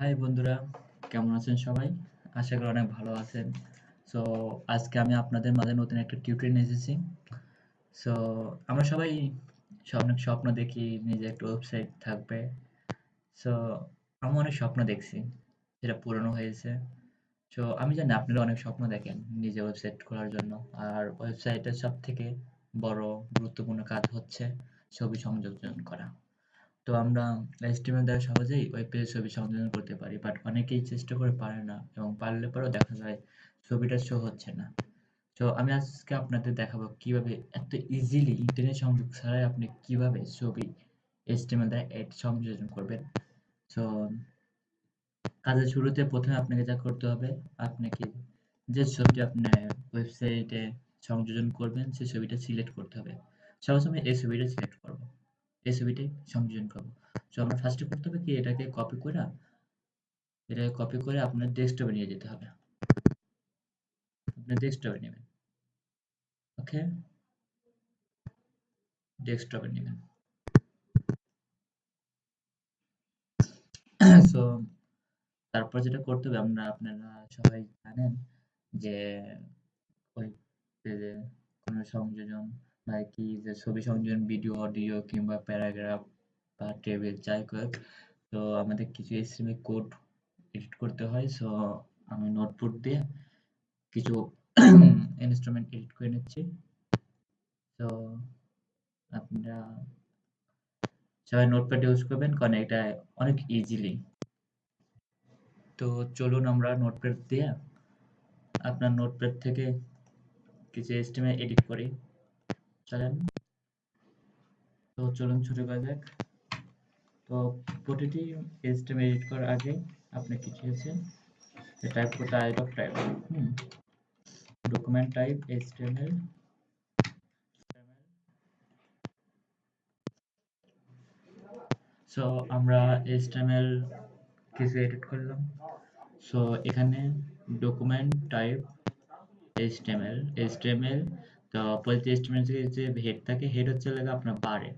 High বন্ধুরা, কেমন আছেন সবাই? আশা করি অনেক ভালো আছেন। সো আজকে আমি আপনাদের মাঝে নতুন একটা টিউটোরিয়াল এসেছি। সো আমরা সবাই অনেক স্বপ্ন দেখি নিজে একটা ওয়েবসাইট থাকবে। সো আমি অনেক স্বপ্ন দেখছি, যেটা পূরণ হয়েছে। সো আমি জানি আপনারা অনেক স্বপ্ন দেখেন নিজে ওয়েবসাইট খোলার জন্য। আর ওয়েবসাইটের সব থেকে বড়, গুরুত্বপূর্ণ কাজ হচ্ছে ছবি সংযোজন করা। তো আমরা HTML দ্বারা সহজেই ওয়েব পেজে ছবি সংযোজন করতে পারি বাট অনেকেই চেষ্টা করে পারে না এবং পারলে পরেও দেখা যায় ছবিটা শো হচ্ছে না। তো আমি আজকে আপনাদের দেখাবো কীভাবে এত ইজিলি ইন্টারনেট সংযোগ ছাড়াই আপনি কীভাবে ছবি HTML দ্বারা এড সংযোজন করবেন। সো কাজের শুরুতে প্রথমে আপনাকে যা করতে হবে আপনাকে যে ছবিটি আপনি ওয়েবসাইটে সংযোজন করবেন সেই ছবিটা সিলেক্ট করতে হবে। সবার সময় এই ছবিটা সিলেক্ট করব ছবিটি সংযোজন করব। সো আমরা ফার্স্টে করতে হবে কি, এটাকে কপি করে, এটাকে কপি করে আপনার ডেস্কটপে নিয়ে যেতে হবে। আপনি ডেস্কটপে নেবেন। ওকে ডেস্কটপে নেবেন। সো তারপর যেটা করতে হবে, আমরা আপনারা সবাই জানেন যে, ওই পেজে কোনো সংযোজন বা কি যে ছবি সংযোজন ভিডিও অডিও কিংবা প্যারাগ্রাফ বা টেবিল যাই হোক তো আমাদের কিছু এসএমএ কোড এডিট করতে হয়। সো আমি নোটবুক দিয়ে কিছু ইনস্ট্রুমেন্ট এডিট করে নিচ্ছি। তো আপনারা সবাই নোটপ্যাড ইউজ করবেন কারণ এটা অনেক ইজিলি তো চলুন আমরা নোটপ্যাড দিয়ে আপনার নোটপ্যাড থেকে কিছু এস্টিমেট এডিট করি। চলেন। তো চলুন শুরু করা যাক। তো প্রতিটি এস্টিমেট এডিট করার আগে আপনি কিছু হচ্ছে টাইপ করতে eight of type document type HTML so আমরা এস্টিমেল কিছু এডিট করলাম। সো এখানে ডকুমেন্ট টাইপ HTML HTML তো HTML থেকে যে হেড থাকে হেড হচ্ছে লাগে আপনার বারে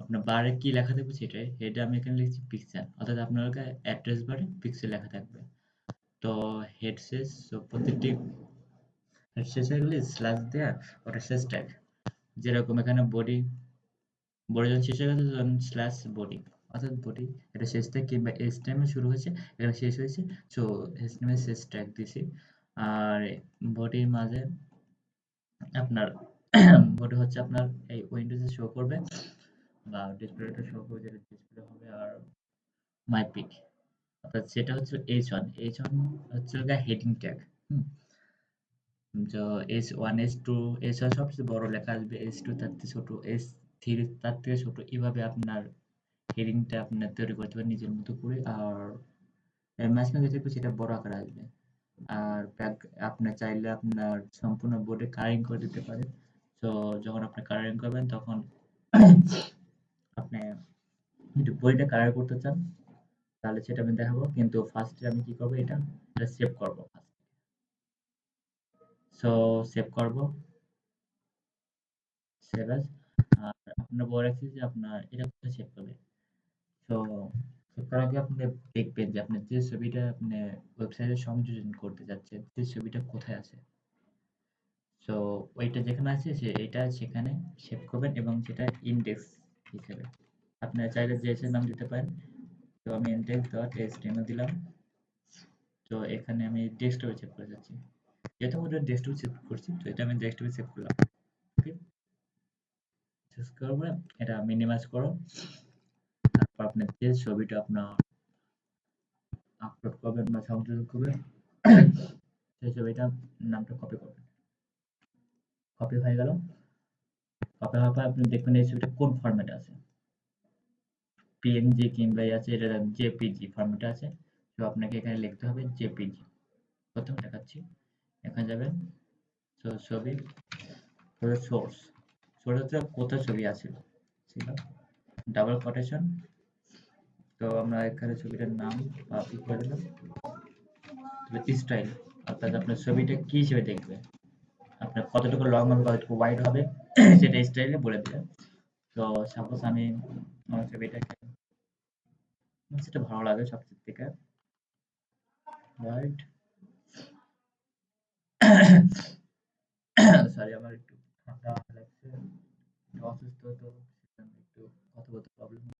আপনার বারে কি লেখা থাকবে সেটাই? হেডে আমি এখানে লিখছি পিক্সেল অর্থাৎ আপনার অ্যাড্রেস বারে পিক্সেল লেখা থাকবে। তো হেড শেষ তো প্রত্যেকটি হেড হয়ে গেলে স্ল্যাশ দেয়া, ওটা শেষ ট্যাগ যেরকম এখানে বডি বডি যখন শেষ হয়ে গেছে, তখন স্ল্যাশ বডি অর্থাৎ বডি এটা শেষ ট্যাগ কিংবা HTML শুরু হয়েছে এখানে শেষ হয়েছে সো HTML শেষ ট্যাগ দিছি আর বডির মাঝে আপনার বডি হচ্ছে আপনার এই উইন্ডোজে শো করবে বা ডিসপ্লেটা শো করবে, যেটা ডিসপ্লে হবে আর মাই পিক অর্থাৎ সেটা হচ্ছে এইচ ওয়ান এইচ ওয়ান হচ্ছে হেডিং ট্যাগ তো S one S two S one সবচেয়ে বড় লেখা আসবে এস টু তার থেকে ছোট এস থ্রি তার থেকে ছোট। এইভাবে আপনার হেডিংটা আপনার তৈরি করতে পারেন নিজের মতো করে। আর মাঝখানে যেটা সেটা বড় আকার আসবে। আর আপনি চাইলে আপনার সম্পূর্ণ বোর্ডে কালারিং করে দিতে পারেন। তো যখন আপনি কালারিং করবেন, তখন আপনি যদি বইটা কালার করতে চান, তাহলে সেটা আমি দেখাবো। কিন্তু ফার্স্টে আমি কি করব? এটা এটা সেভ করব সো সেভ করব। সেভ আর আপনার বড় রাখছি যে আপনার এটা কোথায় সেভ করবে। তো তার আগে আপনি দেখবেন যে আপনি যে ছবিটা আপনি ওয়েবসাইটে সংযোজন করতে যাচ্ছেন সেই ছবিটা কোথায় আছে? তো ওইটা যেখানে আছে, সে, এটা সেখানে সেভ করবেন এবং সেটা ইন্ডেক্স হিসেবে। আপনারা চাইলে জেএসএর নাম দিতে পারেন। তো আমি ইন্ডেক্স ডট এইচটিএমএল দিলাম। তো এখানে আমি ডেস্কটপে সেভ করে যাচ্ছি। যেহেতু আমরা ডেস্কটপে সেভ করছি, তো এটা আমি ডেস্কটপে সেভ করলাম। ওকে এটা মিনিমাইজ করো। আপনি যে ছবিটা আপনার আপলোড করবেন বা সংযোজন করবেন। সেই ছবিটার নামটা কপি করবেন। কপি হয়ে গেল। কপি হওয়ার পর আপনি দেখবেন এই ছবিটা কোন ফরম্যাটে আছে? পিএনজি কিংবা আছে, এটা জেপিজি ফরম্যাটে আছে। তো আপনাকে এখানে লিখতে হবে জেপিজি প্রথমে দেখাচ্ছি। এখানে যাবেন ছবি সোর্স সোর্স হচ্ছে কোথায় ছবি আছে? ছিল। ডাবল কোটেশন তো আমরা এখানে ছবিটার নাম করে দিলাম? স্টাইল অর্থাৎ আপনার ছবিটা কি হিসেবে দেখবে? আপনার কতটুকু লং হবে কতটুকু ওয়াইড হবে সেটা স্টাইলে বলে দিলাম। তো সাপোজ আমি আমার ছবিটাকে সেটা ভালো লাগে সবচেয়ে থেকে। রাইট সরি আমার একটু ঠান্ডা লাগছে। অসুস্থ, তো একটু কথা বলতে প্রবলেম